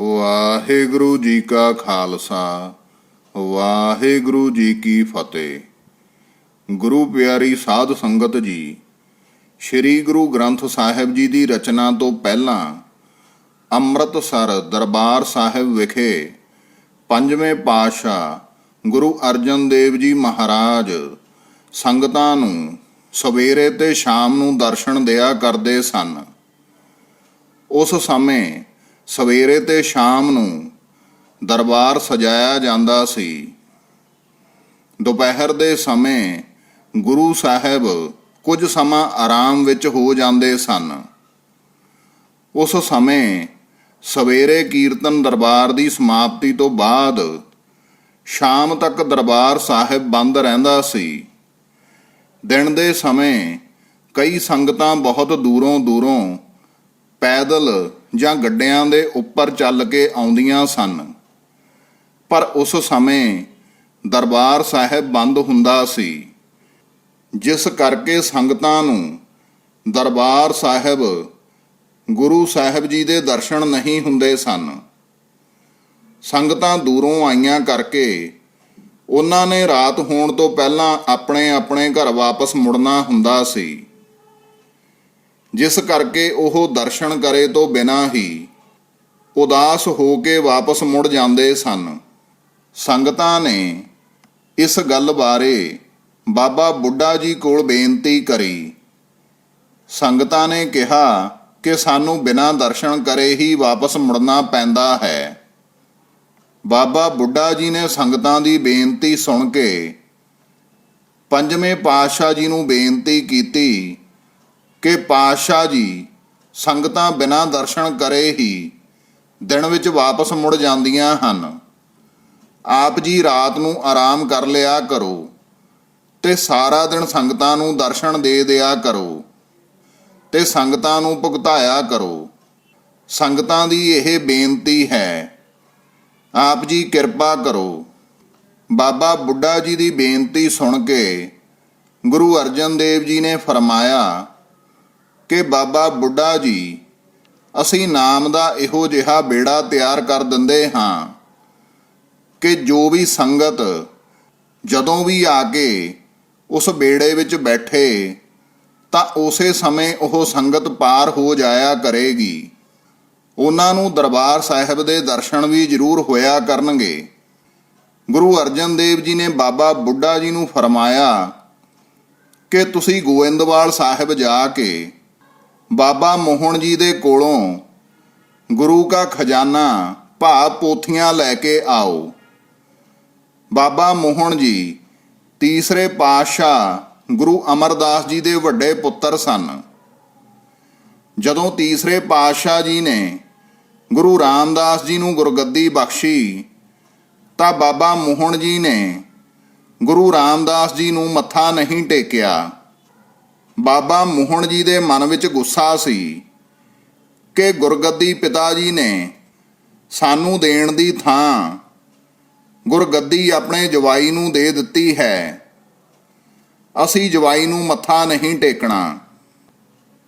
ਵਾਹਿਗੁਰੂ ਜੀ ਕਾ ਖਾਲਸਾ, ਵਾਹਿਗੁਰੂ ਜੀ ਕੀ ਫਤਿਹ। ਗੁਰੂ ਪਿਆਰੀ ਸਾਧ ਸੰਗਤ ਜੀ, ਸ੍ਰੀ ਗੁਰੂ ਗ੍ਰੰਥ ਸਾਹਿਬ ਜੀ ਦੀ ਰਚਨਾ ਤੋਂ ਪਹਿਲਾਂ ਅੰਮ੍ਰਿਤਸਰ ਦਰਬਾਰ ਸਾਹਿਬ ਵਿਖੇ ਪੰਜਵੇਂ ਪਾਤਸ਼ਾਹ ਗੁਰੂ ਅਰਜਨ ਦੇਵ ਜੀ ਮਹਾਰਾਜ ਸੰਗਤਾਂ ਨੂੰ ਸਵੇਰੇ ਤੇ ਸ਼ਾਮ ਨੂੰ ਦਰਸ਼ਨ ਦਿਆ ਕਰਦੇ ਸਨ। ਉਸ ਸਮੇਂ ਸਵੇਰੇ ਤੇ ਸ਼ਾਮ ਨੂੰ ਦਰਬਾਰ ਸਜਾਇਆ ਜਾਂਦਾ ਸੀ। ਦੁਪਹਿਰ ਦੇ ਸਮੇਂ ਗੁਰੂ ਸਾਹਿਬ ਕੁਝ ਸਮਾਂ ਆਰਾਮ ਵਿੱਚ ਹੋ ਜਾਂਦੇ ਸਨ। ਉਸ ਸਮੇਂ ਸਵੇਰੇ ਕੀਰਤਨ ਦਰਬਾਰ ਦੀ ਸਮਾਪਤੀ ਤੋਂ ਬਾਅਦ ਸ਼ਾਮ ਤੱਕ ਦਰਬਾਰ ਸਾਹਿਬ ਬੰਦ ਰਹਿੰਦਾ ਸੀ। ਦਿਨ ਦੇ ਸਮੇਂ ਕਈ ਸੰਗਤਾਂ ਬਹੁਤ ਦੂਰੋਂ ਦੂਰੋਂ ਪੈਦਲ ਜਾਂ ਗੱਡਿਆਂ ਦੇ ਉੱਪਰ ਚੱਲ ਕੇ ਆਉਂਦੀਆਂ ਸਨ। ਪਰ ਉਸ ਸਮੇਂ ਦਰਬਾਰ ਸਾਹਿਬ ਬੰਦ ਹੁੰਦਾ ਸੀ। ਜਿਸ ਕਰਕੇ ਸੰਗਤਾਂ ਨੂੰ ਦਰਬਾਰ ਸਾਹਿਬ, ਗੁਰੂ ਸਾਹਿਬ ਜੀ ਦੇ ਦਰਸ਼ਨ ਨਹੀਂ ਹੁੰਦੇ ਸਨ। ਸੰਗਤਾਂ ਦੂਰੋਂ ਆਈਆਂ ਕਰਕੇ ਉਹਨਾਂ ਨੇ ਰਾਤ ਹੋਣ ਤੋਂ ਪਹਿਲਾਂ ਆਪਣੇ ਆਪਣੇ ਘਰ ਵਾਪਸ ਮੁੜਨਾ ਹੁੰਦਾ ਸੀ। ਜਿਸ ਕਰਕੇ ਉਹ ਦਰਸ਼ਨ ਕਰੇ ਤੋਂ ਬਿਨਾਂ ਹੀ ਉਦਾਸ ਹੋ ਕੇ ਵਾਪਸ ਮੁੜ ਜਾਂਦੇ ਸਨ। ਸੰਗਤਾਂ ਨੇ ਇਸ ਗੱਲ ਬਾਰੇ ਬਾਬਾ ਬੁੱਢਾ ਜੀ ਕੋਲ ਬੇਨਤੀ ਕਰੀ। ਸੰਗਤਾਂ ਨੇ ਕਿਹਾ ਕਿ ਸਾਨੂੰ ਬਿਨਾਂ ਦਰਸ਼ਨ ਕਰੇ ਹੀ ਵਾਪਸ ਮੁੜਨਾ ਪੈਂਦਾ ਹੈ। ਬਾਬਾ ਬੁੱਢਾ ਜੀ ਨੇ ਸੰਗਤਾਂ ਦੀ ਬੇਨਤੀ ਸੁਣ ਕੇ ਪੰਜਵੇਂ ਪਾਤਸ਼ਾਹ ਜੀ ਨੂੰ ਬੇਨਤੀ ਕੀਤੀ ਕਿ ਪਾਤਸ਼ਾਹ ਜੀ ਸੰਗਤਾਂ ਬਿਨਾਂ ਦਰਸ਼ਨ ਕਰੇ ਹੀ ਦਿਨ ਵਿੱਚ ਵਾਪਸ ਮੁੜ ਜਾਂਦੀਆਂ ਹਨ। ਆਪ ਜੀ ਰਾਤ ਨੂੰ ਆਰਾਮ ਕਰ ਲਿਆ ਕਰੋ ਤੇ ਸਾਰਾ ਦਿਨ ਸੰਗਤਾਂ ਨੂੰ ਦਰਸ਼ਨ ਦੇ ਦਿਆ ਕਰੋ ਤੇ ਸੰਗਤਾਂ ਨੂੰ ਭੁਗਤਾਇਆ ਕਰੋ। ਸੰਗਤਾਂ ਦੀ ਇਹ ਬੇਨਤੀ ਹੈ, ਆਪ ਜੀ ਕਿਰਪਾ ਕਰੋ। ਬਾਬਾ ਬੁੱਢਾ ਜੀ ਦੀ ਬੇਨਤੀ ਸੁਣ ਕੇ ਗੁਰੂ ਅਰਜਨ ਦੇਵ ਜੀ ਨੇ ਫਰਮਾਇਆ ਕਿ ਬਾਬਾ ਬੁੱਢਾ ਜੀ, ਅਸੀਂ ਨਾਮ ਦਾ ਇਹੋ ਜਿਹਾ ਬੇੜਾ ਤਿਆਰ ਕਰ ਦਿੰਦੇ ਹਾਂ ਕਿ ਜੋ ਵੀ ਸੰਗਤ ਜਦੋਂ ਵੀ ਆ ਕੇ ਉਸ ਬੇੜੇ ਵਿੱਚ ਬੈਠੇ, ਤਾਂ ਉਸੇ ਸਮੇਂ ਉਹ ਸੰਗਤ ਪਾਰ ਹੋ ਜਾਇਆ ਕਰੇਗੀ। ਉਹਨਾਂ ਨੂੰ ਦਰਬਾਰ ਸਾਹਿਬ ਦੇ ਦਰਸ਼ਨ ਵੀ ਜ਼ਰੂਰ ਹੋਇਆ ਕਰਨਗੇ। ਗੁਰੂ ਅਰਜਨ ਦੇਵ ਜੀ ਨੇ ਬਾਬਾ ਬੁੱਢਾ ਜੀ ਨੂੰ ਫਰਮਾਇਆ ਕਿ ਤੁਸੀਂ ਗੋਇੰਦਵਾਲ ਸਾਹਿਬ ਜਾ ਕੇ ਬਾਬਾ ਮੋਹਨ ਜੀ ਦੇ ਕੋਲੋਂ ਗੁਰੂ ਕਾ ਖਜ਼ਾਨਾ ਭਾ ਪੋਥੀਆਂ ਲੈ ਕੇ ਆਓ। ਬਾਬਾ ਮੋਹਨ ਜੀ ਤੀਸਰੇ ਪਾਤਸ਼ਾਹ ਗੁਰੂ ਅਮਰਦਾਸ ਜੀ ਦੇ ਵੱਡੇ ਪੁੱਤਰ ਸਨ। ਜਦੋਂ ਤੀਸਰੇ ਪਾਤਸ਼ਾਹ ਜੀ ਨੇ ਗੁਰੂ ਰਾਮਦਾਸ ਜੀ ਨੂੰ ਗੁਰਗੱਦੀ ਬਖਸ਼ੀ, ਤਾਂ ਬਾਬਾ ਮੋਹਨ ਜੀ ਨੇ ਗੁਰੂ ਰਾਮਦਾਸ ਜੀ ਨੂੰ ਮੱਥਾ ਨਹੀਂ ਟੇਕਿਆ। ਬਾਬਾ ਮੋਹਨ ਜੀ ਦੇ ਮਨ ਵਿੱਚ ਗੁੱਸਾ ਸੀ ਕਿ ਗੁਰਗੱਦੀ ਪਿਤਾ ਜੀ ਨੇ ਸਾਨੂੰ ਦੇਣ ਦੀ ਥਾਂ ਗੁਰਗੱਦੀ ਆਪਣੇ ਜਵਾਈ ਨੂੰ ਦੇ ਦਿੱਤੀ ਹੈ। ਅਸੀਂ ਜਵਾਈ ਨੂੰ ਮੱਥਾ ਨਹੀਂ ਟੇਕਣਾ।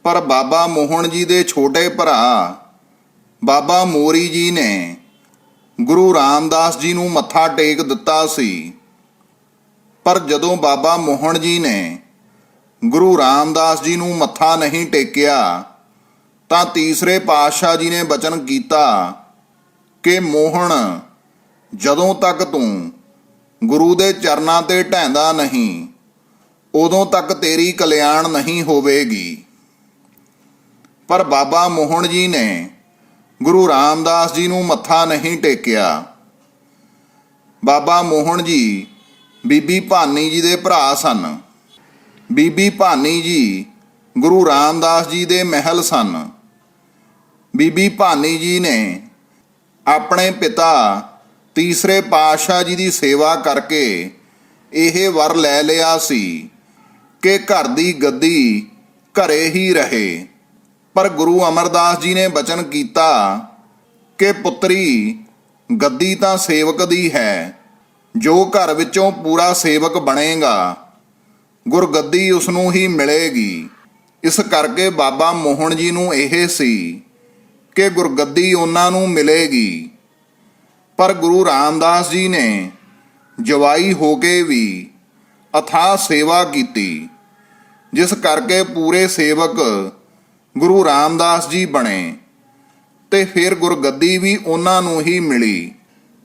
ਪਰ ਬਾਬਾ ਮੋਹਨ ਜੀ ਦੇ ਛੋਟੇ ਭਰਾ ਬਾਬਾ ਮੋਰੀ ਜੀ ਨੇ ਗੁਰੂ ਰਾਮਦਾਸ ਜੀ ਨੂੰ ਮੱਥਾ ਟੇਕ ਦਿੱਤਾ ਸੀ। ਪਰ ਜਦੋਂ ਬਾਬਾ ਮੋਹਨ ਜੀ ਨੇ ਗੁਰੂ ਰਾਮਦਾਸ ਜੀ ਨੂੰ ਮੱਥਾ ਨਹੀਂ ਟੇਕਿਆ, ਤਾਂ ਤੀਸਰੇ ਪਾਤਸ਼ਾਹ ਜੀ ਨੇ ਬਚਨ ਕੀਤਾ ਕਿ ਮੋਹਣ, ਜਦੋਂ ਤੱਕ ਤੂੰ ਗੁਰੂ ਦੇ ਚਰਨਾਂ ਤੇ ਢੈਂਦਾ ਨਹੀਂ, ਉਦੋਂ ਤੱਕ ਤੇਰੀ ਕਲਿਆਣ ਨਹੀਂ ਹੋਵੇਗੀ। ਪਰ ਬਾਬਾ ਮੋਹਨ ਜੀ ਨੇ ਗੁਰੂ ਰਾਮਦਾਸ ਜੀ ਨੂੰ ਮੱਥਾ ਨਹੀਂ ਟੇਕਿਆ। ਬਾਬਾ ਮੋਹਨ ਜੀ ਬੀਬੀ ਭਾਨੀ ਜੀ ਦੇ ਭਰਾ ਸਨ। ਬੀਬੀ ਭਾਨੀ ਜੀ, ਗੁਰੂ ਰਾਮਦਾਸ ਜੀ ਦੇ ਮਹਿਲ ਸਨ। ਬੀਬੀ ਭਾਨੀ ਜੀ ਨੇ ਆਪਣੇ ਪਿਤਾ ਤੀਸਰੇ ਪਾਤਸ਼ਾਹ ਜੀ ਦੀ ਸੇਵਾ ਕਰਕੇ ਇਹ ਵਰ ਲੈ ਲਿਆ ਸੀ ਕਿ ਘਰ ਦੀ ਗੱਦੀ ਘਰੇ ਹੀ ਰਹੇ। ਪਰ ਗੁਰੂ ਅਮਰਦਾਸ ਜੀ ਨੇ ਬਚਨ ਕੀਤਾ ਕਿ ਪੁੱਤਰੀ, ਗੱਦੀ ਤਾਂ ਸੇਵਕ ਦੀ ਹੈ, ਜੋ ਘਰ ਵਿੱਚੋਂ ਪੂਰਾ ਸੇਵਕ ਬਣੇਗਾ। ਗੁਰਗੱਦੀ ਉਸ ਨੂੰ ਹੀ ਮਿਲੇਗੀ। ਇਸ ਕਰਕੇ ਬਾਬਾ ਮੋਹਨ ਜੀ ਨੂੰ ਇਹ ਸੀ ਕਿ ਗੁਰਗੱਦੀ ਉਹਨਾਂ ਨੂੰ ਮਿਲੇਗੀ। ਪਰ ਗੁਰੂ ਰਾਮਦਾਸ ਜੀ ਨੇ ਜਵਾਈ ਹੋ ਕੇ ਵੀ ਅਥਾਹ ਸੇਵਾ ਕੀਤੀ, ਜਿਸ ਕਰਕੇ ਪੂਰੇ ਸੇਵਕ ਗੁਰੂ ਰਾਮਦਾਸ ਜੀ ਬਣੇ ਤੇ ਫਿਰ ਗੁਰਗੱਦੀ ਵੀ ਉਹਨਾਂ ਨੂੰ ਹੀ ਮਿਲੀ।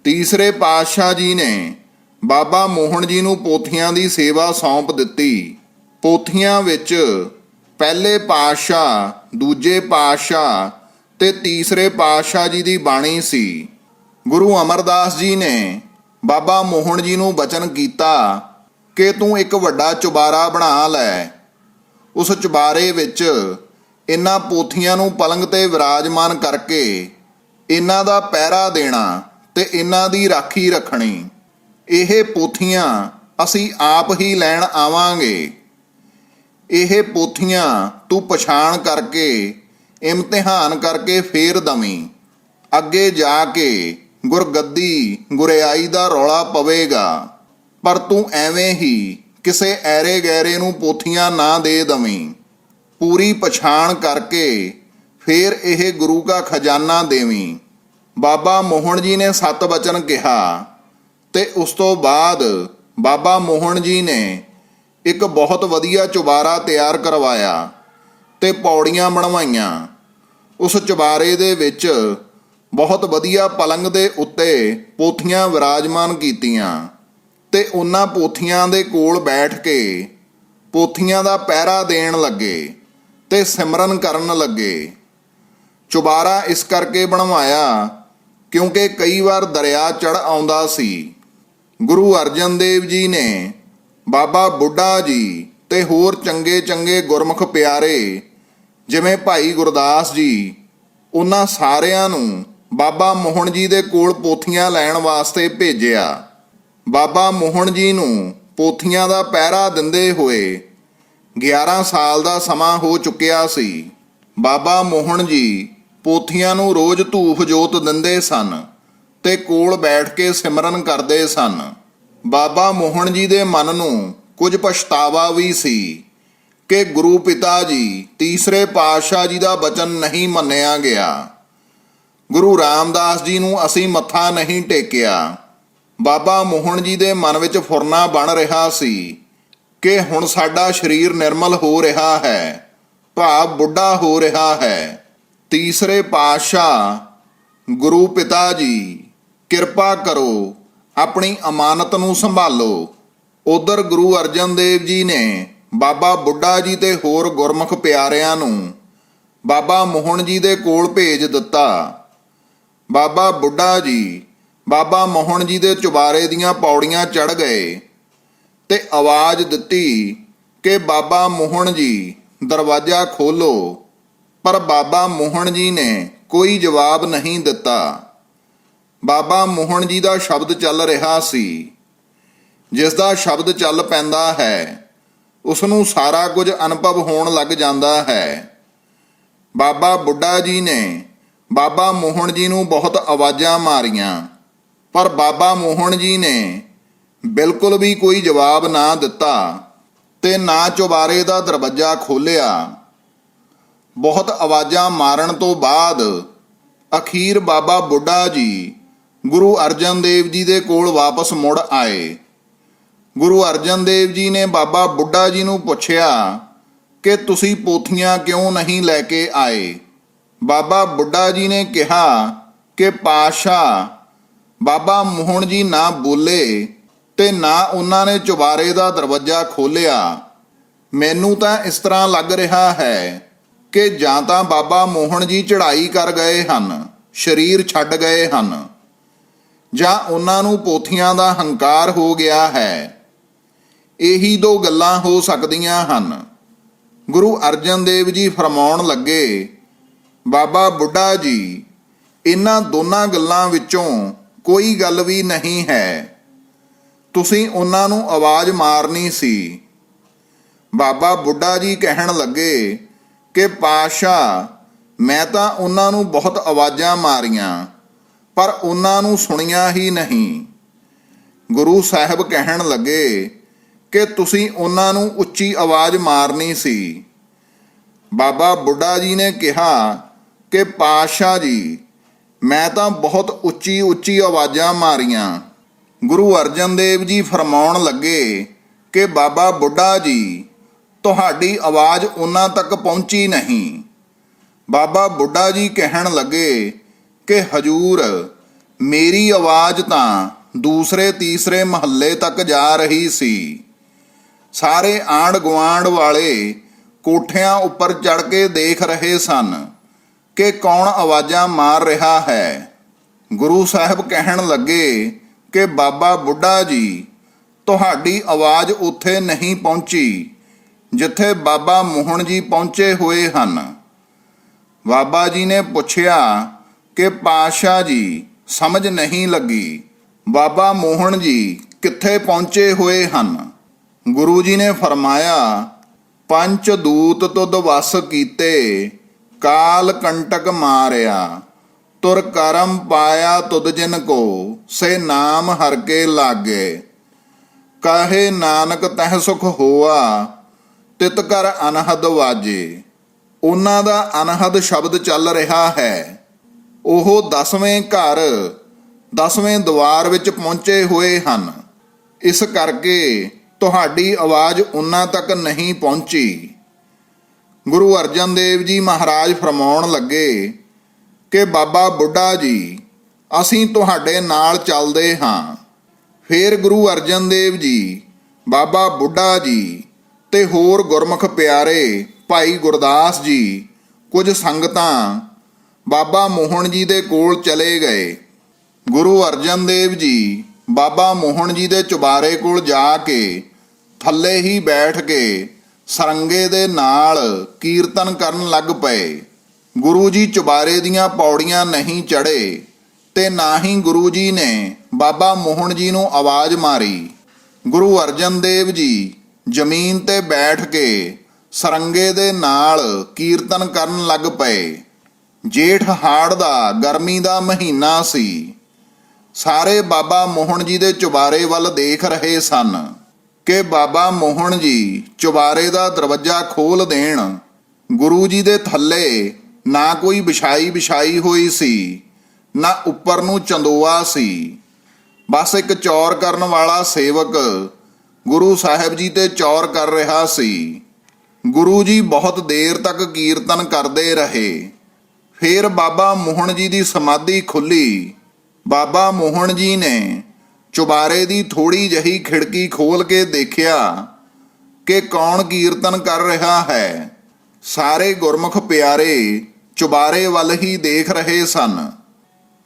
ਤੀਸਰੇ ਪਾਤਸ਼ਾਹ ਜੀ ਨੇ ਬਾਬਾ ਮੋਹਨ ਜੀ ਨੂੰ ਪੋਥੀਆਂ ਦੀ ਸੇਵਾ ਸੌਂਪ ਦਿੱਤੀ। ਪੋਥੀਆਂ ਵਿੱਚ ਪਹਿਲੇ ਪਾਤਸ਼ਾਹ, ਦੂਜੇ ਪਾਤਸ਼ਾਹ ਤੇ ਤੀਸਰੇ ਪਾਤਸ਼ਾਹ ਜੀ ਦੀ ਬਾਣੀ ਸੀ। ਗੁਰੂ ਅਮਰਦਾਸ ਜੀ ਨੇ ਬਾਬਾ ਮੋਹਨ ਜੀ ਨੂੰ ਬਚਨ ਕੀਤਾ ਕਿ ਤੂੰ ਇੱਕ ਵੱਡਾ ਚੁਬਾਰਾ ਬਣਾ ਲੈ। ਉਸ ਚੁਬਾਰੇ ਵਿੱਚ ਇਹਨਾਂ ਪੋਥੀਆਂ ਨੂੰ ਪਲੰਗ ਤੇ ਵਿਰਾਜਮਾਨ ਕਰਕੇ ਇਹਨਾਂ ਦਾ ਪਹਿਰਾ ਦੇਣਾ ਤੇ ਇਹਨਾਂ ਦੀ ਰਾਖੀ ਰੱਖਣੀ। ਇਹ ਪੋਥੀਆਂ ਅਸੀਂ ਆਪ ਹੀ ਲੈਣ ਆਵਾਂਗੇ। ਇਹ ਪੋਥੀਆਂ ਤੂੰ ਪਛਾਣ ਕਰਕੇ, ਇਮਤਿਹਾਨ ਕਰਕੇ ਫੇਰ ਦਵੀਂ। ਅੱਗੇ ਜਾ ਕੇ ਗੁਰਗੱਦੀ, ਗੁਰਿਆਈ ਦਾ ਰੌਲਾ ਪਵੇਗਾ। ਪਰ ਤੂੰ ਐਵੇਂ ਹੀ ਕਿਸੇ ਐਰੇ ਗੈਰੇ ਨੂੰ ਪੋਥੀਆਂ ਨਾ ਦੇ ਦਵੀਂ। ਪੂਰੀ ਪਛਾਣ ਕਰਕੇ ਫੇਰ ਇਹ ਗੁਰੂ ਦਾ ਖਜ਼ਾਨਾ ਦੇਵੀਂ। ਬਾਬਾ ਮੋਹਨ ਜੀ ਨੇ ਸਤ ਬਚਨ ਕਿਹਾ ਤੇ ਉਸ ਤੋਂ ਬਾਅਦ ਬਾਬਾ ਮੋਹਨ ਜੀ ਨੇ ਇੱਕ ਬਹੁਤ ਵਧੀਆ ਚੁਬਾਰਾ ਤਿਆਰ ਕਰਵਾਇਆ ਤੇ ਪੌੜੀਆਂ ਬਣਵਾਈਆਂ। ਉਸ ਚੁਬਾਰੇ ਦੇ ਵਿੱਚ ਬਹੁਤ ਵਧੀਆ ਪਲੰਗ ਦੇ ਉੱਤੇ ਪੋਥੀਆਂ ਵਿਰਾਜਮਾਨ ਕੀਤੀਆਂ ਤੇ ਉਹਨਾਂ ਪੋਥੀਆਂ ਦੇ ਕੋਲ ਬੈਠ ਕੇ ਪੋਥੀਆਂ ਦਾ ਪਹਿਰਾ ਦੇਣ ਲੱਗੇ ਤੇ ਸਿਮਰਨ ਕਰਨ ਲੱਗੇ। ਚੁਬਾਰਾ ਇਸ ਕਰਕੇ ਬਣਵਾਇਆ ਕਿਉਂਕਿ ਕਈ ਵਾਰ ਦਰਿਆ ਚੜ ਆਉਂਦਾ ਸੀ। ਗੁਰੂ ਅਰਜਨ ਦੇਵ ਜੀ ਨੇ, ਬਾਬਾ ਬੁੱਢਾ ਜੀ ਤੇ ਹੋਰ ਚੰਗੇ ਚੰਗੇ ਗੁਰਮੁਖ ਪਿਆਰੇ, ਜਿਵੇਂ ਭਾਈ ਗੁਰਦਾਸ ਜੀ, ਉਹਨਾਂ ਸਾਰਿਆਂ ਨੂੰ ਬਾਬਾ ਮੋਹਨ ਜੀ ਦੇ ਕੋਲ ਪੋਥੀਆਂ ਲੈਣ ਵਾਸਤੇ ਭੇਜਿਆ। ਬਾਬਾ ਮੋਹਨ ਜੀ ਨੂੰ ਪੋਥੀਆਂ ਦਾ ਪਹਿਰਾ ਦਿੰਦੇ ਹੋਏ 11 ਸਾਲ ਦਾ ਸਮਾਂ ਹੋ ਚੁੱਕਿਆ ਸੀ। ਬਾਬਾ ਮੋਹਨ ਜੀ ਪੋਥੀਆਂ ਨੂੰ ਰੋਜ਼ ਧੂਫ ਜੋਤ ਦਿੰਦੇ ਸਨ। ਤੇ ਕੋਲ ਬੈਠ ਕੇ ਸਿਮਰਨ ਕਰਦੇ ਸਨ। ਬਾਬਾ ਮੋਹਨ ਜੀ ਦੇ ਮਨ ਨੂੰ ਕੁਝ ਪਛਤਾਵਾ ਵੀ ਸੀ ਕਿ ਗੁਰੂ ਪਿਤਾ ਜੀ ਤੀਸਰੇ ਪਾਤਸ਼ਾਹ ਜੀ ਦਾ ਬਚਨ ਨਹੀਂ ਮੰਨਿਆ ਗਿਆ। ਗੁਰੂ ਰਾਮਦਾਸ ਜੀ ਨੂੰ ਅਸੀਂ ਮੱਥਾ ਨਹੀਂ ਟੇਕਿਆ। ਬਾਬਾ ਮੋਹਨ ਜੀ ਦੇ ਮਨ ਵਿੱਚ ਫੁਰਨਾ ਬਣ ਰਿਹਾ ਸੀ ਕਿ ਹੁਣ ਸਾਡਾ ਸਰੀਰ ਨਿਰਮਲ ਹੋ ਰਿਹਾ ਹੈ, ਭਾਵ ਬੁੱਢਾ ਹੋ ਰਿਹਾ ਹੈ। ਤੀਸਰੇ ਪਾਤਸ਼ਾਹ ਗੁਰੂ ਪਿਤਾ ਜੀ ਕਿਰਪਾ ਕਰੋ, ਆਪਣੀ ਅਮਾਨਤ ਨੂੰ ਸੰਭਾਲੋ। ਉਧਰ ਗੁਰੂ ਅਰਜਨ ਦੇਵ ਜੀ ਨੇ ਬਾਬਾ ਬੁੱਢਾ ਜੀ ਤੇ ਹੋਰ ਗੁਰਮੁਖ ਪਿਆਰਿਆਂ ਨੂੰ ਬਾਬਾ ਮੋਹਨ ਜੀ ਦੇ ਕੋਲ ਭੇਜ ਦਿੱਤਾ। ਬਾਬਾ ਬੁੱਢਾ ਜੀ, ਬਾਬਾ ਮੋਹਨ ਜੀ ਦੇ ਚੁਬਾਰੇ ਦੀਆਂ ਪੌੜੀਆਂ ਚੜ ਗਏ ਤੇ ਆਵਾਜ਼ ਦਿੱਤੀ ਕਿ ਬਾਬਾ ਮੋਹਨ ਜੀ, ਦਰਵਾਜ਼ਾ ਖੋਲੋ ਪਰ ਬਾਬਾ ਮੋਹਨ ਜੀ ਨੇ ਕੋਈ ਜਵਾਬ ਨਹੀਂ ਦਿੱਤਾ। ਬਾਬਾ ਮੋਹਨ ਜੀ ਦਾ ਸ਼ਬਦ ਚੱਲ ਰਿਹਾ ਸੀ। ਜਿਸ ਦਾ ਸ਼ਬਦ ਚੱਲ ਪੈਂਦਾ ਹੈ ਉਸ ਨੂੰ ਸਾਰਾ ਕੁਝ ਅਨੁਭਵ ਹੋਣ ਲੱਗ ਜਾਂਦਾ ਹੈ। ਬਾਬਾ ਬੁੱਢਾ ਜੀ ਨੇ ਬਾਬਾ ਮੋਹਨ ਜੀ ਨੂੰ ਬਹੁਤ ਆਵਾਜ਼ਾਂ ਮਾਰੀਆਂ, ਪਰ ਬਾਬਾ ਮੋਹਨ ਜੀ ਨੇ ਬਿਲਕੁਲ ਵੀ ਕੋਈ ਜਵਾਬ ਨਾ ਦਿੱਤਾ ਤੇ ਨਾ ਚੁਬਾਰੇ ਦਾ ਦਰਵਾਜ਼ਾ ਖੋਲ੍ਹਿਆ। ਬਹੁਤ ਆਵਾਜ਼ਾਂ ਮਾਰਨ ਤੋਂ ਬਾਅਦ ਅਖੀਰ ਬਾਬਾ ਬੁੱਢਾ ਜੀ ਗੁਰੂ ਅਰਜਨ ਦੇਵ ਜੀ ਦੇ ਕੋਲ ਵਾਪਸ ਮੁੜ ਆਏ। ਗੁਰੂ ਅਰਜਨ ਦੇਵ ਜੀ ਨੇ ਬਾਬਾ ਬੁੱਢਾ ਜੀ ਨੂੰ ਪੁੱਛਿਆ ਕਿ ਤੁਸੀਂ ਪੋਥੀਆਂ ਕਿਉਂ ਨਹੀਂ ਲੈ ਕੇ ਆਏ? ਬਾਬਾ ਬੁੱਢਾ ਜੀ ਨੇ ਕਿਹਾ ਕਿ ਪਾਸ਼ਾ ਬਾਬਾ ਮੋਹਨ ਜੀ ਨਾ ਬੋਲੇ ਤੇ ਨਾ ਉਹਨਾਂ ਨੇ ਚੁਬਾਰੇ ਦਾ ਦਰਵਾਜ਼ਾ ਖੋਲ੍ਹਿਆ। ਮੈਨੂੰ ਤਾਂ ਇਸ ਤਰ੍ਹਾਂ ਲੱਗ ਰਿਹਾ ਹੈ ਕਿ ਜਾਂ ਤਾਂ ਬਾਬਾ ਮੋਹਨ ਜੀ ਚੜ੍ਹਾਈ ਕਰ ਗਏ ਹਨ, ਸਰੀਰ ਛੱਡ ਗਏ ਹਨ। ਜਾਂ ਉਹਨਾਂ ਨੂੰ ਪੋਥੀਆਂ ਦਾ ਹੰਕਾਰ ਹੋ ਗਿਆ ਹੈ। ਇਹੀ ਦੋ ਗੱਲਾਂ ਹੋ ਸਕਦੀਆਂ ਹਨ। ਗੁਰੂ ਅਰਜਨ ਦੇਵ ਜੀ ਫਰਮਾਉਣ ਲੱਗੇ, ਬਾਬਾ ਬੁੱਢਾ ਜੀ, ਇਹਨਾਂ ਦੋਨਾਂ ਗੱਲਾਂ ਵਿੱਚੋਂ ਕੋਈ ਗੱਲ ਵੀ ਨਹੀਂ ਹੈ। ਤੁਸੀਂ ਉਹਨਾਂ ਨੂੰ ਆਵਾਜ਼ ਮਾਰਨੀ ਸੀ। ਬਾਬਾ ਬੁੱਢਾ ਜੀ ਕਹਿਣ ਲੱਗੇ, ਕਿ ਪਾਸ਼ਾ ਮੈਂ ਤਾਂ ਉਹਨਾਂ ਨੂੰ ਬਹੁਤ ਆਵਾਜ਼ਾਂ ਮਾਰੀਆਂ। ਪਰ ਉਹਨਾਂ ਨੂੰ ਸੁਣਿਆ ਹੀ ਨਹੀਂ। ਗੁਰੂ ਸਾਹਿਬ ਕਹਿਣ ਲੱਗੇ ਕਿ ਤੁਸੀਂ ਉਹਨਾਂ ਨੂੰ ਉੱਚੀ ਆਵਾਜ਼ ਮਾਰਨੀ ਸੀ। ਬਾਬਾ ਬੁੱਢਾ ਜੀ ਨੇ ਕਿਹਾ ਕਿ, ਪਾਤਸ਼ਾਹ ਜੀ, ਮੈਂ ਤਾਂ ਬਹੁਤ ਉੱਚੀ ਉੱਚੀ ਆਵਾਜ਼ਾਂ ਮਾਰੀਆਂ। ਗੁਰੂ ਅਰਜਨ ਦੇਵ ਜੀ ਫਰਮਾਉਣ ਲੱਗੇ ਕਿ, ਬਾਬਾ ਬੁੱਢਾ ਜੀ, ਤੁਹਾਡੀ ਆਵਾਜ਼ ਉਹਨਾਂ ਤੱਕ ਪਹੁੰਚੀ ਨਹੀਂ। ਬਾਬਾ ਬੁੱਢਾ ਜੀ ਕਹਿਣ ਲੱਗੇ ਕਿ ਹਜੂਰ, ਮੇਰੀ ਆਵਾਜ਼ ਤਾਂ ਦੂਸਰੇ ਤੀਸਰੇ ਮਹੱਲੇ ਤੱਕ ਜਾ ਰਹੀ ਸੀ। ਸਾਰੇ ਆਂਡ ਗੁਆਂਢ ਵਾਲੇ ਕੋਠਿਆਂ ਉੱਪਰ ਚੜ ਕੇ ਦੇਖ ਰਹੇ ਸਨ ਕਿ ਕੌਣ ਆਵਾਜ਼ਾਂ ਮਾਰ ਰਿਹਾ ਹੈ। ਗੁਰੂ ਸਾਹਿਬ ਕਹਿਣ ਲੱਗੇ ਕਿ, ਬਾਬਾ ਬੁੱਢਾ ਜੀ, ਤੁਹਾਡੀ ਆਵਾਜ਼ ਉੱਥੇ ਨਹੀਂ ਪਹੁੰਚੀ, ਜਿੱਥੇ ਬਾਬਾ ਮੋਹਨ ਜੀ ਪਹੁੰਚੇ ਹੋਏ ਹਨ। ਬਾਬਾ ਜੀ ਨੇ ਪੁੱਛਿਆ ਕਿ ਪਾਸ਼ਾ ਜੀ, ਸਮਝ ਨਹੀਂ ਲੱਗੀ। ਬਾਬਾ ਮੋਹਨ ਜੀ ਕਿੱਥੇ ਪਹੁੰਚੇ ਹੋਏ ਹਨ? ਗੁਰੂ ਜੀ ਨੇ ਫਰਮਾਇਆ, ਪੰਚ ਦੂਤ ਤੁਧ ਵਸ ਕੀਤੇ, ਕਾਲ ਕੰਟਕ ਮਾਰਿਆ। ਤੁਰ ਕਰਮ ਪਾਇਆ ਤੁਧ ਜਿਨ ਕੋ, ਸੇ ਨਾਮ ਹਰ ਕੇ ਲਾਗੇ। ਕਾਹੇ ਨਾਨਕ ਤਹਿ ਸੁਖ ਹੋਆ, ਤਿਤ ਕਰ ਅਨਹਦ ਵਾਜੇ। ਉਹਨਾਂ ਦਾ ਅਨਹਦ ਸ਼ਬਦ ਚੱਲ ਰਿਹਾ ਹੈ। ਉਹ ਦਸਵੇਂ ਘਰ, ਦਸਵੇਂ ਦਵਾਰ ਵਿੱਚ ਪਹੁੰਚੇ ਹੋਏ ਹਨ। ਇਸ ਕਰਕੇ ਤੁਹਾਡੀ ਆਵਾਜ਼ ਉਹਨਾਂ ਤੱਕ ਨਹੀਂ ਪਹੁੰਚੀ। ਗੁਰੂ ਅਰਜਨ ਦੇਵ ਜੀ ਮਹਾਰਾਜ ਫਰਮਾਉਣ ਲੱਗੇ ਕਿ, ਬਾਬਾ ਬੁੱਢਾ ਜੀ, ਅਸੀਂ ਤੁਹਾਡੇ ਨਾਲ ਚੱਲਦੇ ਹਾਂ। ਫਿਰ ਗੁਰੂ ਅਰਜਨ ਦੇਵ ਜੀ, ਬਾਬਾ ਬੁੱਢਾ ਜੀ ਤੇ ਹੋਰ ਗੁਰਮੁਖ ਪਿਆਰੇ, ਭਾਈ ਗੁਰਦਾਸ ਜੀ, ਕੁਝ ਸੰਗਤਾਂ ਬਾਬਾ ਮੋਹਨ ਜੀ ਦੇ ਕੋਲ ਚਲੇ ਗਏ। ਗੁਰੂ ਅਰਜਨ ਦੇਵ ਜੀ ਬਾਬਾ ਮੋਹਨ ਜੀ ਦੇ ਚੁਬਾਰੇ ਕੋਲ ਜਾ ਕੇ ਥੱਲੇ ਹੀ ਬੈਠ ਕੇ ਸਰੰਗੇ ਦੇ ਨਾਲ ਕੀਰਤਨ ਕਰਨ ਲੱਗ ਪਏ। ਗੁਰੂ ਜੀ ਚੁਬਾਰੇ ਦੀਆਂ ਪੌੜੀਆਂ ਨਹੀਂ ਚੜੇ ਤੇ ਨਾ ਹੀ ਗੁਰੂ ਜੀ ਨੇ ਬਾਬਾ ਮੋਹਨ ਜੀ ਨੂੰ ਆਵਾਜ਼ ਮਾਰੀ। ਗੁਰੂ ਅਰਜਨ ਦੇਵ ਜੀ ਜ਼ਮੀਨ ਤੇ ਬੈਠ ਕੇ ਸਰੰਗੇ ਦੇ ਨਾਲ ਕੀਰਤਨ ਕਰਨ ਲੱਗ ਪਏ। ਜੇਠ ਹਾੜ ਦਾ ਗਰਮੀ ਦਾ ਮਹੀਨਾ ਸੀ। ਸਾਰੇ ਬਾਬਾ ਮੋਹਨ ਜੀ ਦੇ ਚੁਬਾਰੇ ਵੱਲ ਦੇਖ ਰਹੇ ਸਨ ਕਿ ਬਾਬਾ ਮੋਹਨ ਜੀ ਚੁਬਾਰੇ ਦਾ ਦਰਵਾਜ਼ਾ ਖੋਲ ਦੇਣ, ਗੁਰੂ ਜੀ ਦੇ ਥੱਲੇ ਨਾ ਕੋਈ ਵਿਛਾਈ ਵਿਛਾਈ ਹੋਈ ਸੀ, ਨਾ ਉੱਪਰ ਨੂੰ ਚੰਦੋਆ ਸੀ। ਬਸ ਇੱਕ ਚੌਰ ਕਰਨ ਵਾਲਾ ਸੇਵਕ ਗੁਰੂ ਸਾਹਿਬ ਜੀ ਤੇ ਚੌਰ ਕਰ ਰਿਹਾ ਸੀ। ਗੁਰੂ ਜੀ ਬਹੁਤ ਦੇਰ ਤੱਕ ਕੀਰਤਨ ਕਰਦੇ ਰਹੇ। ਫਿਰ ਬਾਬਾ ਮੋਹਨ ਜੀ ਦੀ ਸਮਾਧੀ ਖੁੱਲੀ। ਬਾਬਾ ਮੋਹਨ ਜੀ ਨੇ ਚੁਬਾਰੇ ਦੀ ਥੋੜੀ ਜਹੀ ਖਿੜਕੀ ਖੋਲ ਕੇ ਦੇਖਿਆ ਕਿ ਕੌਣ ਕੀਰਤਨ ਕਰ ਰਿਹਾ ਹੈ। ਸਾਰੇ ਗੁਰਮੁਖ ਪਿਆਰੇ ਚੁਬਾਰੇ ਵੱਲ ਹੀ ਦੇਖ ਰਹੇ ਸਨ।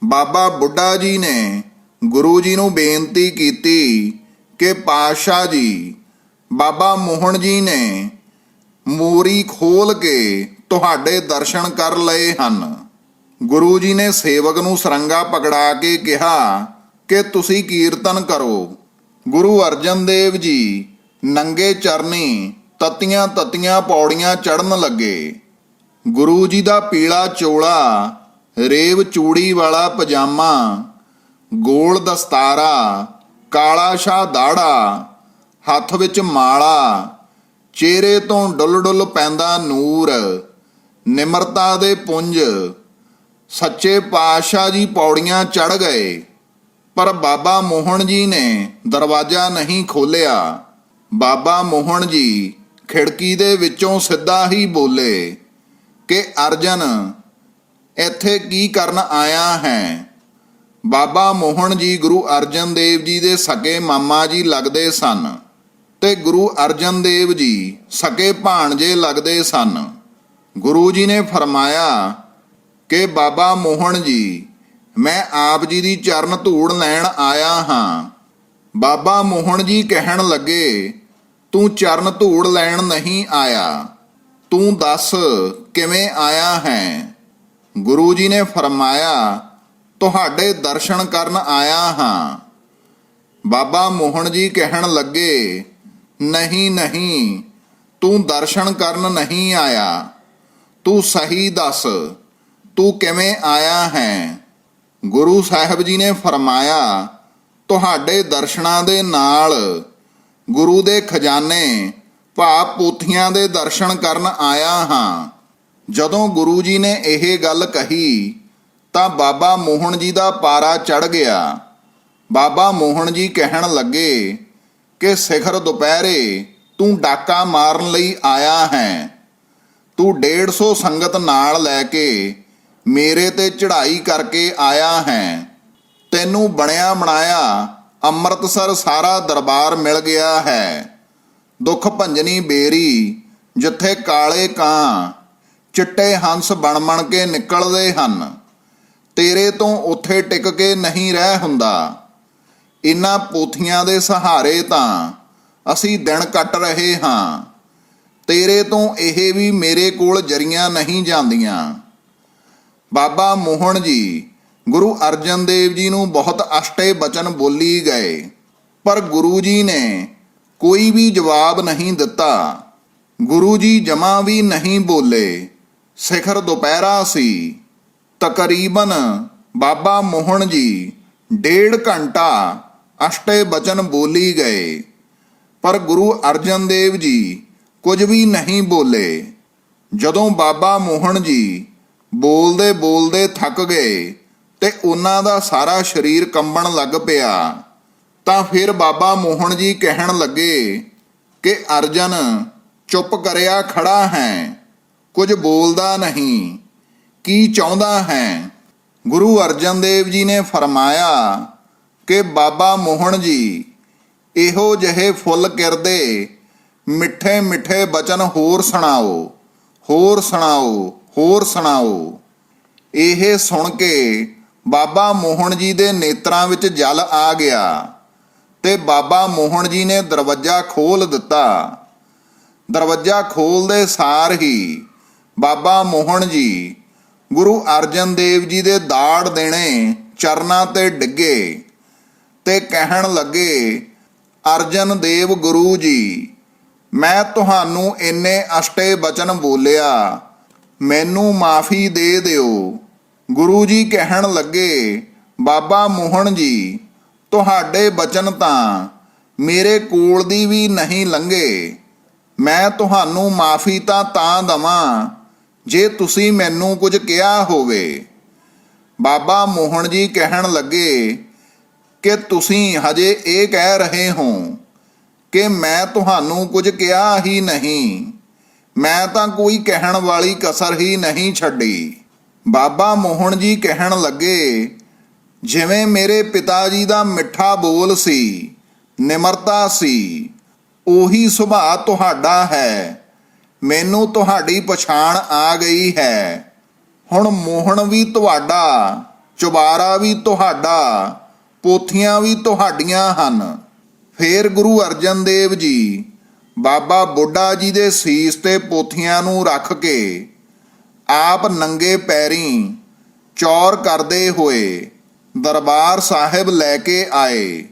ਬਾਬਾ ਬੁੱਢਾ ਜੀ ਨੇ ਗੁਰੂ ਜੀ ਨੂੰ ਬੇਨਤੀ ਕੀਤੀ ਕਿ ਪਾਤਸ਼ਾਹ ਜੀ, ਬਾਬਾ ਮੋਹਨ ਜੀ ਨੇ ਮੋਰੀ ਖੋਲ ਕੇ ਤੁਹਾਡੇ ਦਰਸ਼ਨ ਕਰ ਲਏ ਹਨ। ਗੁਰੂ ਜੀ ਨੇ ਸੇਵਕ ਨੂੰ ਸਰੰਗਾ ਪਕੜਾ ਕੇ ਕਿਹਾ, ਕਿ ਤੁਸੀਂ ਕੀਰਤਨ ਕਰੋ। ਗੁਰੂ ਅਰਜਨ ਦੇਵ ਜੀ ਨੰਗੇ ਚਰਨੀ ਤਤੀਆਂ ਤਤੀਆਂ ਪੌੜੀਆਂ ਚੜਨ ਲੱਗੇ। ਗੁਰੂ ਜੀ ਦਾ ਪੀਲਾ ਚੋਲਾ, ਰੇਵ ਚੂੜੀ ਵਾਲਾ ਪਜਾਮਾ, ਗੋਲ ਦਸਤਾਰਾ, ਕਾਲਾ ਸ਼ਾ ਦਾੜਾ, ਹੱਥ ਵਿੱਚ ਮਾਲਾ, ਚਿਹਰੇ ਤੋਂ ਡੁੱਲ ਡੁੱਲ ਪੈਂਦਾ ਨੂਰ ਨਿਮਰਤਾ ਦੇ ਪੁੰਜ। ਸੱਚੇ ਪਾਤਸ਼ਾਹ ਜੀ ਪੌੜੀਆਂ ਚੜ ਗਏ, ਪਰ ਬਾਬਾ ਮੋਹਨ ਜੀ ਨੇ ਦਰਵਾਜ਼ਾ ਨਹੀਂ ਖੋਲਿਆ ਬਾਬਾ ਮੋਹਨ ਜੀ ਖਿੜਕੀ ਦੇ ਵਿੱਚੋਂ ਸਿੱਧਾ ਹੀ ਬੋਲੇ ਕਿ, ਅਰਜਨ, ਇੱਥੇ ਕੀ ਕਰਨ ਆਇਆ ਹੈ? ਬਾਬਾ ਮੋਹਨ ਜੀ ਗੁਰੂ ਅਰਜਨ ਦੇਵ ਜੀ ਦੇ ਸਕੇ ਮਾਮਾ ਜੀ ਲੱਗਦੇ ਸਨ ਤੇ ਗੁਰੂ ਅਰਜਨ ਦੇਵ ਜੀ ਸਕੇ ਭਾਣਜੇ ਲੱਗਦੇ ਸਨ। ਗੁਰੂ ਜੀ ਨੇ ਫਰਮਾਇਆ ਕਿ ਬਾਬਾ ਮੋਹਨ ਜੀ, ਮੈਂ ਆਪ ਜੀ ਦੀ ਚਰਨ ਧੂੜ ਲੈਣ ਆਇਆ ਹਾਂ। ਬਾਬਾ ਮੋਹਨ ਜੀ ਕਹਿਣ ਲੱਗੇ, ਤੂੰ ਚਰਨ ਧੂੜ ਲੈਣ ਨਹੀਂ ਆਇਆ। ਤੂੰ ਦੱਸ ਕਿਵੇਂ ਆਇਆ ਹੈ? ਗੁਰੂ ਜੀ ਨੇ ਫਰਮਾਇਆ, ਤੁਹਾਡੇ ਦਰਸ਼ਨ ਕਰਨ ਆਇਆ ਹਾਂ। ਬਾਬਾ ਮੋਹਨ ਜੀ ਕਹਿਣ ਲੱਗੇ, ਨਹੀਂ ਨਹੀਂ, ਤੂੰ ਦਰਸ਼ਨ ਕਰਨ ਨਹੀਂ ਆਇਆ। ਤੂੰ ਸਹੀ ਦੱਸ, ਤੂੰ ਕਿਵੇਂ ਆਇਆ ਹੈ? ਗੁਰੂ ਸਾਹਿਬ ਜੀ ਨੇ ਫਰਮਾਇਆ, ਤੁਹਾਡੇ ਦਰਸ਼ਨਾਂ ਦੇ ਨਾਲ ਗੁਰੂ ਦੇ ਖਜ਼ਾਨੇ, ਭਾਵ ਪੋਥੀਆਂ ਦੇ ਦਰਸ਼ਨ ਕਰਨ ਆਇਆ ਹਾਂ। ਜਦੋਂ ਗੁਰੂ ਜੀ ਨੇ ਇਹ ਗੱਲ ਕਹੀ, ਤਾਂ ਬਾਬਾ ਮੋਹਨ ਜੀ ਦਾ ਪਾਰਾ ਚੜ ਗਿਆ। ਬਾਬਾ ਮੋਹਨ ਜੀ ਕਹਿਣ ਲੱਗੇ ਕਿ ਸਿਖਰ ਦੁਪਹਿਰੇ ਤੂੰ ਡਾਕਾ ਮਾਰਨ ਲਈ ਆਇਆ ਹੈ। ਤੂੰ 150 ਸੰਗਤ ਨਾਲ ਲੈ ਕੇ ਮੇਰੇ ਤੇ ਚੜ੍ਹਾਈ ਕਰਕੇ ਆਇਆ ਹੈ। ਤੈਨੂੰ ਬਣਿਆ ਬਣਾਇਆ ਅੰਮ੍ਰਿਤਸਰ ਸਾਰਾ ਦਰਬਾਰ ਮਿਲ ਗਿਆ ਹੈ। ਦੁੱਖ ਭੰਜਨੀ ਬੇਰੀ, ਜਿੱਥੇ ਕਾਲੇ ਕਾਂ, ਚਿੱਟੇ ਹੰਸ ਬਣ ਬਣ ਕੇ ਨਿਕਲਦੇ ਹਨ। ਤੇਰੇ ਤੋਂ ਉੱਥੇ ਟਿਕ ਕੇ ਨਹੀਂ ਰਹਿ ਹੁੰਦਾ। ਇਨ੍ਹਾਂ ਪੋਥੀਆਂ ਦੇ ਸਹਾਰੇ ਤਾਂ ਅਸੀਂ ਦਿਨ ਕੱਟ ਰਹੇ ਹਾਂ। ਤੇਰੇ ਤੋਂ ਇਹ ਵੀ ਮੇਰੇ ਕੋਲ ਜਰੀਆਂ ਨਹੀਂ ਜਾਂਦੀਆਂ। ਬਾਬਾ ਮੋਹਨ ਜੀ, ਗੁਰੂ ਅਰਜਨ ਦੇਵ ਜੀ ਨੂੰ ਬਹੁਤ ਅਸ਼ਟੇ ਬਚਨ ਬੋਲੀ ਗਏ, ਪਰ ਗੁਰੂ ਜੀ ਨੇ ਕੋਈ ਵੀ ਜਵਾਬ ਨਹੀਂ ਦਿੱਤਾ। ਗੁਰੂ ਜੀ ਜਮਾ ਵੀ ਨਹੀਂ ਬੋਲੇ। ਸਿਖਰ ਦੁਪਹਿਰਾ ਸੀ। ਤਕਰੀਬਨ ਬਾਬਾ ਮੋਹਨ ਜੀ ਡੇਢ ਘੰਟਾ ਅਸ਼ਟੇ ਬਚਨ ਬੋਲੀ ਗਏ। ਪਰ ਗੁਰੂ ਅਰਜਨ ਦੇਵ ਜੀ ਕੁਝ ਵੀ ਨਹੀਂ ਬੋਲੇ। ਜਦੋਂ ਬਾਬਾ ਮੋਹਨ ਜੀ ਬੋਲਦੇ ਬੋਲਦੇ ਥੱਕ ਗਏ ਤੇ ਉਹਨਾਂ ਦਾ ਸਾਰਾ ਸਰੀਰ ਕੰਬਣ ਲੱਗ ਪਿਆ, ਤਾਂ ਫਿਰ ਬਾਬਾ ਮੋਹਨ ਜੀ ਕਹਿਣ ਲੱਗੇ ਕਿ ਅਰਜਨ, ਚੁੱਪ ਕਰਿਆ ਖੜਾ ਹੈ, ਕੁਝ ਬੋਲਦਾ ਨਹੀਂ, ਕੀ ਚਾਹੁੰਦਾ ਹੈ? ਗੁਰੂ ਅਰਜਨ ਦੇਵ ਜੀ ਨੇ ਫਰਮਾਇਆ ਕਿ ਬਾਬਾ ਮੋਹਨ ਜੀ, ਇਹੋ ਜਿਹੇ ਫੁੱਲ ਕਿਰਦੇ ਮਿੱਠੇ ਮਿੱਠੇ ਬਚਨ ਹੋਰ ਸੁਣਾਓ ਹੋਰ ਸੁਣਾਓ ਹੋਰ ਸੁਣਾਓ। ਇਹ ਸੁਣ ਕੇ ਬਾਬਾ ਮੋਹਨ ਜੀ ਦੇ ਨੇਤਰਾਂ ਵਿੱਚ ਜਲ ਆ ਗਿਆ ਤੇ ਬਾਬਾ ਮੋਹਨ ਜੀ ਨੇ ਦਰਵਾਜ਼ਾ ਖੋਲ ਦਿੱਤਾ। ਦਰਵਾਜ਼ਾ ਖੋਲਦੇ ਸਾਰ ਹੀ ਬਾਬਾ ਮੋਹਨ ਜੀ ਗੁਰੂ ਅਰਜਨ ਦੇਵ ਜੀ ਦੇ ਦਾੜ ਦੇਣੇ ਚਰਨਾਂ ਤੇ ਡਿੱਗੇ ਤੇ ਕਹਿਣ ਲੱਗੇ, ਅਰਜਨ ਦੇਵ ਗੁਰੂ ਜੀ ਮੈਂ ਤੁਹਾਨੂੰ ਇੰਨੇ ਅਸ਼ਟੇ ਬਚਨ ਬੋਲਿਆ, ਮੈਨੂੰ ਮਾਫੀ ਦੇ ਦਿਓ। ਗੁਰੂ ਜੀ ਕਹਿਣ ਲੱਗੇ, ਬਾਬਾ ਮੋਹਨ ਜੀ, ਤੁਹਾਡੇ ਬਚਨ ਤਾਂ ਮੇਰੇ ਕੋਲ ਦੀ ਵੀ ਨਹੀਂ ਲੰਘੇ। ਮੈਂ ਤੁਹਾਨੂੰ ਮਾਫੀ ਤਾਂ ਤਾਂ ਦਵਾਂ, ਜੇ ਤੁਸੀਂ ਮੈਨੂੰ ਕੁਝ ਕਿਹਾ ਹੋਵੇ। ਬਾਬਾ ਮੋਹਨ ਜੀ ਕਹਿਣ ਲੱਗੇ, ਕਿ ਤੁਸੀਂ ਹਜੇ ਇਹ ਕਹਿ ਰਹੇ ਹੋ ਕਿ ਮੈਂ ਤੁਹਾਨੂੰ ਕੁਝ ਕਿਹਾ ਹੀ ਨਹੀਂ। ਮੈਂ ਤਾਂ ਕੋਈ ਕਹਿਣ ਵਾਲੀ ਕਸਰ ਹੀ ਨਹੀਂ ਛੱਡੀ। ਬਾਬਾ ਮੋਹਨ ਜੀ ਕਹਿਣ ਲੱਗੇ, ਜਿਵੇਂ ਮੇਰੇ ਪਿਤਾ ਜੀ ਦਾ ਮਿੱਠਾ ਬੋਲ ਸੀ, ਨਿਮਰਤਾ ਸੀ, ਉਹੀ ਸੁਭਾਅ ਤੁਹਾਡਾ ਹੈ। ਮੈਨੂੰ ਤੁਹਾਡੀ ਪਛਾਣ ਆ ਗਈ ਹੈ। ਹੁਣ ਮੋਹਨ ਵੀ ਤੁਹਾਡਾ, ਚੁਬਾਰਾ ਵੀ ਤੁਹਾਡਾ, ਪੋਥੀਆਂ ਵੀ ਤੁਹਾਡੀਆਂ ਹਨ। ਫੇਰ ਗੁਰੂ ਅਰਜਨ ਦੇਵ ਜੀ ਬਾਬਾ ਬੁੱਢਾ ਜੀ ਦੇ ਸੀਸ ਤੇ ਪੋਥੀਆਂ ਨੂੰ ਰੱਖ ਕੇ ਆਪ ਨੰਗੇ ਪੈਰੀਂ ਚੌਰ ਕਰਦੇ ਹੋਏ ਦਰਬਾਰ ਸਾਹਿਬ ਲੈ ਕੇ ਆਏ।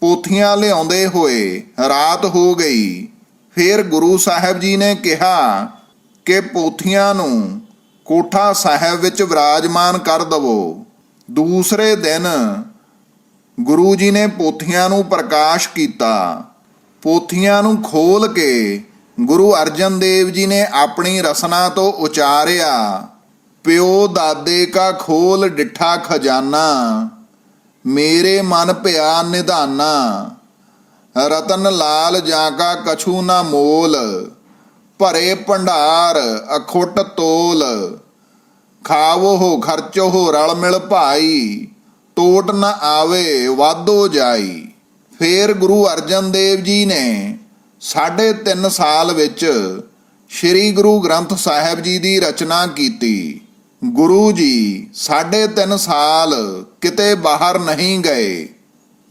ਪੋਥੀਆਂ ਲਿਆਉਂਦੇ ਹੋਏ ਰਾਤ ਹੋ ਗਈ। ਫਿਰ ਗੁਰੂ ਸਾਹਿਬ ਜੀ ਨੇ ਕਿਹਾ ਕਿ ਪੋਥੀਆਂ ਨੂੰ ਕੋਠਾ ਸਾਹਿਬ ਵਿੱਚ ਵਿਰਾਜਮਾਨ ਕਰ ਦਵੋ। ਦੂਸਰੇ ਦਿਨ ਗੁਰੂ ਜੀ ਨੇ ਪੋਥੀਆਂ ਨੂੰ ਪ੍ਰਕਾਸ਼ ਕੀਤਾ। ਪੋਥੀਆਂ ਨੂੰ ਖੋਲ ਕੇ ਗੁਰੂ ਅਰਜਨ ਦੇਵ ਜੀ ਨੇ ਆਪਣੀ ਰਸਨਾ ਤੋਂ ਉਚਾਰਿਆ। ਪਿਓ ਦਾਦੇ ਕਾ ਖੋਲ ਡਿਠਾ ਖਜ਼ਾਨਾ, ਮੇਰੇ ਮਨ ਭਿਆ ਨਿਧਾਨਾ। ਰਤਨ ਲਾਲ ਜਾਂ ਕਾ ਕਛੂ ਨਾ ਮੋਲ, ਭਰੇ ਭੰਡਾਰ ਅਖੁੱਟ ਤੋਲ। ਖਾਵੋ ਹੋ ਖਰਚੋ ਹੋ ਰਲ ਮਿਲ ਭਾਈ ਟੋਟ ਨਾ ਆਵੇ, ਵਾਧੋ ਜਾਈ। ਫੇਰ ਗੁਰੂ ਅਰਜਨ ਦੇਵ ਜੀ ਨੇ ਸਾਢੇ ਤਿੰਨ ਸਾਲ ਵਿੱਚ ਸ੍ਰੀ ਗੁਰੂ ਗ੍ਰੰਥ ਸਾਹਿਬ ਜੀ ਦੀ ਰਚਨਾ ਕੀਤੀ। ਗੁਰੂ ਜੀ ਸਾਢੇ ਤਿੰਨ ਸਾਲ ਕਿਤੇ ਬਾਹਰ ਨਹੀਂ ਗਏ।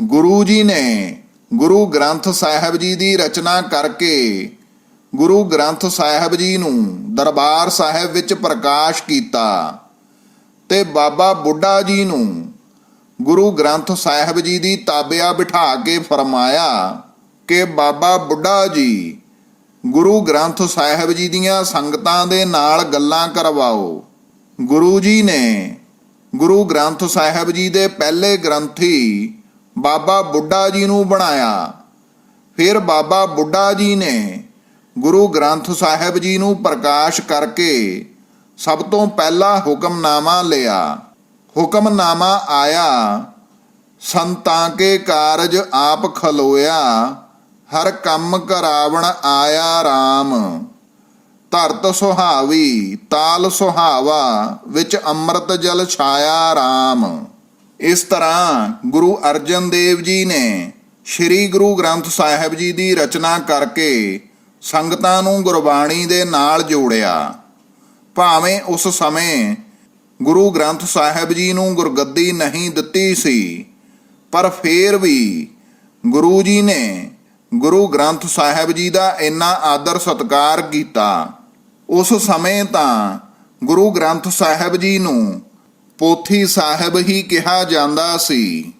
ਗੁਰੂ ਜੀ ਨੇ ਗੁਰੂ ਗ੍ਰੰਥ ਸਾਹਿਬ ਜੀ ਦੀ ਰਚਨਾ ਕਰਕੇ ਗੁਰੂ ਗ੍ਰੰਥ ਸਾਹਿਬ ਜੀ ਨੂੰ ਦਰਬਾਰ ਸਾਹਿਬ ਵਿੱਚ ਪ੍ਰਕਾਸ਼ ਕੀਤਾ ਤੇ ਬਾਬਾ ਬੁੱਢਾ ਜੀ ਨੂੰ ਗੁਰੂ ਗ੍ਰੰਥ ਸਾਹਿਬ ਜੀ ਦੀ ਤਾਬਿਆ ਬਿਠਾ ਕੇ ਫਰਮਾਇਆ ਕਿ ਬਾਬਾ ਬੁੱਢਾ ਜੀ, ਗੁਰੂ ਗ੍ਰੰਥ ਸਾਹਿਬ ਜੀ ਦੀਆਂ ਸੰਗਤਾਂ ਦੇ ਨਾਲ ਗੱਲਾਂ ਕਰਵਾਓ। ਗੁਰੂ ਜੀ ਨੇ ਗੁਰੂ ਗ੍ਰੰਥ ਸਾਹਿਬ ਜੀ ਦੇ ਪਹਿਲੇ ਗ੍ਰੰਥੀ ਬਾਬਾ ਬੁੱਢਾ ਜੀ ਨੂੰ ਬਣਾਇਆ। ਫਿਰ ਬਾਬਾ ਬੁੱਢਾ ਜੀ ਨੇ ਗੁਰੂ ਗ੍ਰੰਥ ਸਾਹਿਬ ਜੀ ਨੂੰ ਪ੍ਰਕਾਸ਼ ਕਰਕੇ ਸਭ ਤੋਂ ਪਹਿਲਾ ਹੁਕਮਨਾਮਾ ਲਿਆ। ਹੁਕਮਨਾਮਾ ਆਇਆ, ਸੰਤਾਂ ਕੇ ਕਾਰਜ ਆਪ ਖਲੋਇਆ, ਹਰ ਕੰਮ ਕਰਾਵਣ ਆਇਆ RAM ਧਰਤ ਸੁਹਾਵੀ, ਤਾਲ ਸੁਹਾਵਾ, ਵਿੱਚ ਅੰਮ੍ਰਿਤ ਜਲ ਛਾਇਆ RAM ਇਸ ਤਰ੍ਹਾਂ ਗੁਰੂ ਅਰਜਨ ਦੇਵ ਜੀ ਨੇ ਸ੍ਰੀ ਗੁਰੂ ਗ੍ਰੰਥ ਸਾਹਿਬ ਜੀ ਦੀ ਰਚਨਾ ਕਰਕੇ ਸੰਗਤਾਂ ਨੂੰ ਗੁਰਬਾਣੀ ਦੇ ਨਾਲ ਜੋੜਿਆ। ਭਾਵੇਂ ਉਸ ਸਮੇਂ ਗੁਰੂ ਗ੍ਰੰਥ ਸਾਹਿਬ ਜੀ ਨੂੰ ਗੁਰਗੱਦੀ ਨਹੀਂ ਦਿੱਤੀ ਸੀ। ਪਰ ਫੇਰ ਵੀ ਗੁਰੂ ਜੀ ਨੇ ਗੁਰੂ ਗ੍ਰੰਥ ਸਾਹਿਬ ਜੀ ਦਾ ਇੰਨਾ ਆਦਰ ਸਤਕਾਰ ਕੀਤਾ। ਉਸ ਸਮੇਂ ਤਾਂ ਗੁਰੂ ਗ੍ਰੰਥ ਸਾਹਿਬ ਜੀ ਨੂੰ ਪੋਥੀ ਸਾਹਿਬ ਹੀ ਕਿਹਾ ਜਾਂਦਾ ਸੀ।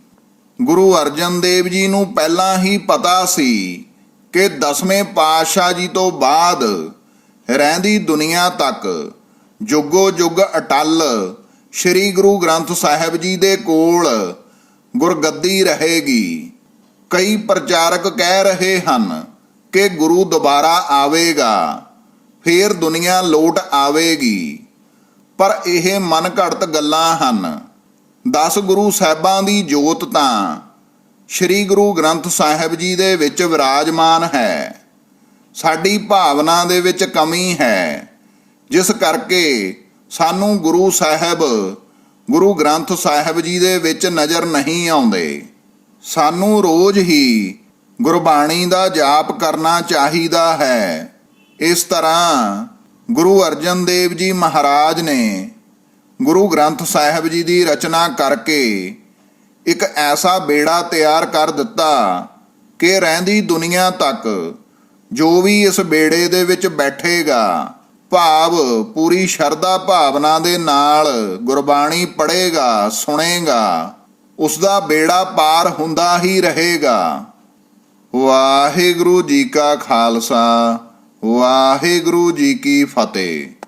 ਗੁਰੂ ਅਰਜਨ ਦੇਵ ਜੀ ਨੂੰ ਪਹਿਲਾਂ ਹੀ ਪਤਾ ਸੀ ਕਿ ਦਸਵੇਂ ਪਾਤਸ਼ਾਹ ਜੀ ਤੋਂ ਬਾਅਦ ਰਹਿੰਦੀ ਦੁਨੀਆ ਤੱਕ ਜੁਗੋ ਜੁਗ ਅਟਲ, ਸ੍ਰੀ ਗੁਰੂ ਗ੍ਰੰਥ ਸਾਹਿਬ ਜੀ ਦੇ ਕੋਲ ਗੁਰਗੱਦੀ ਰਹੇਗੀ। ਕਈ ਪ੍ਰਚਾਰਕ ਕਹਿ ਰਹੇ ਹਨ ਕਿ ਗੁਰੂ ਦੁਬਾਰਾ ਆਵੇਗਾ, ਫੇਰ ਦੁਨੀਆ ਲੋਟ ਆਵੇਗੀ। ਪਰ ਇਹ ਮਨ ਘੜਤ ਗੱਲਾਂ ਹਨ। 10 ਗੁਰੂ ਸਾਹਿਬਾਂ ਦੀ ਜੋਤ ਤਾਂ ਸ੍ਰੀ ਗੁਰੂ ਗ੍ਰੰਥ ਸਾਹਿਬ ਜੀ ਦੇ ਵਿੱਚ ਵਿਰਾਜਮਾਨ ਹੈ। ਸਾਡੀ ਭਾਵਨਾ ਦੇ ਵਿੱਚ ਕਮੀ ਹੈ। ਜਿਸ ਕਰਕੇ ਸਾਨੂੰ ਗੁਰੂ ਸਾਹਿਬ, ਗੁਰੂ ਗ੍ਰੰਥ ਸਾਹਿਬ ਜੀ ਦੇ ਵਿੱਚ ਨਜ਼ਰ ਨਹੀਂ ਆਉਂਦੇ। ਸਾਨੂੰ ਰੋਜ਼ ਹੀ ਗੁਰਬਾਣੀ ਦਾ ਜਾਪ ਕਰਨਾ ਚਾਹੀਦਾ ਹੈ। ਇਸ ਤਰ੍ਹਾਂ ਗੁਰੂ ਅਰਜਨ ਦੇਵ ਜੀ ਮਹਾਰਾਜ ਨੇ ਗੁਰੂ ਗ੍ਰੰਥ ਸਾਹਿਬ ਜੀ ਦੀ ਰਚਨਾ ਕਰਕੇ ਇੱਕ ਐਸਾ ਬੇੜਾ ਤਿਆਰ ਕਰ ਦਿੱਤਾ ਕਿ ਰਹਿੰਦੀ ਦੁਨੀਆ ਤੱਕ ਜੋ ਵੀ ਇਸ ਬੇੜੇ ਦੇ ਵਿੱਚ ਬੈਠੇਗਾ ਭਾਵ, ਪੂਰੀ ਸ਼ਰਧਾ ਭਾਵਨਾ ਦੇ ਨਾਲ ਗੁਰਬਾਣੀ ਪੜ੍ਹੇਗਾ, ਸੁਣੇਗਾ ਉਸ ਦਾ ਬੇੜਾ ਪਾਰ ਹੁੰਦਾ ਹੀ ਰਹੇਗਾ। ਵਾਹਿਗੁਰੂ ਜੀ ਕਾ ਖਾਲਸਾ, ਵਾਹਿਗੁਰੂ ਜੀ ਕੀ ਫਤਿਹ।